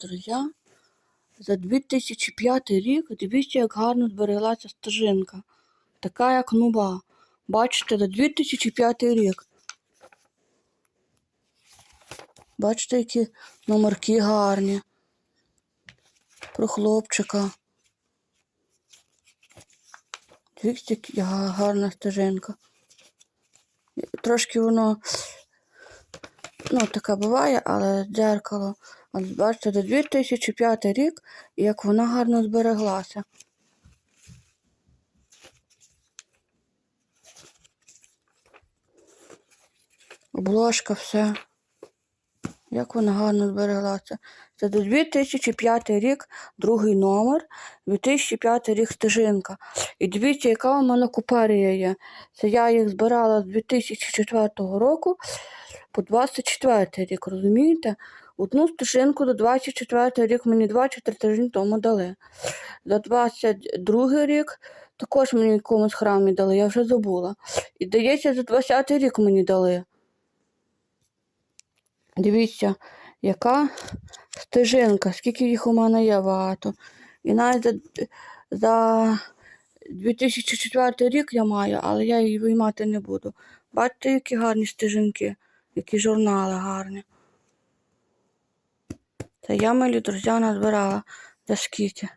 Друзі, за 2005 рік дивіться, як гарно збереглася стежинка. Така як нова. Бачите, за 2005 рік. Бачите, які номерки гарні. Про хлопчика. Дивіться, яка гарна стежинка. Трошки воно, ну, таке буває, але дзеркало. От бачите, до 2005 рік, як вона гарно збереглася. Обложка, все. Як вона гарно збереглася. Це до 2005 рік, другий номер, 2005 рік стежинка. І дивіться, яка у мене куперія є. Це я їх збирала з 2004 року по 24 рік, розумієте? Одну стежинку до 24 рік мені 24 тижні тому дали. За 22 рік також мені в якомусь храмі дали, я вже забула. І здається, за 20 рік мені дали. Дивіться, яка стежинка, скільки їх у мене є багато. І навіть за, за 2004 рік я маю, але я її виймати не буду. Бачите, які гарні стежинки, які журнали гарні. Це я, милі друзі, назбирала за скільки.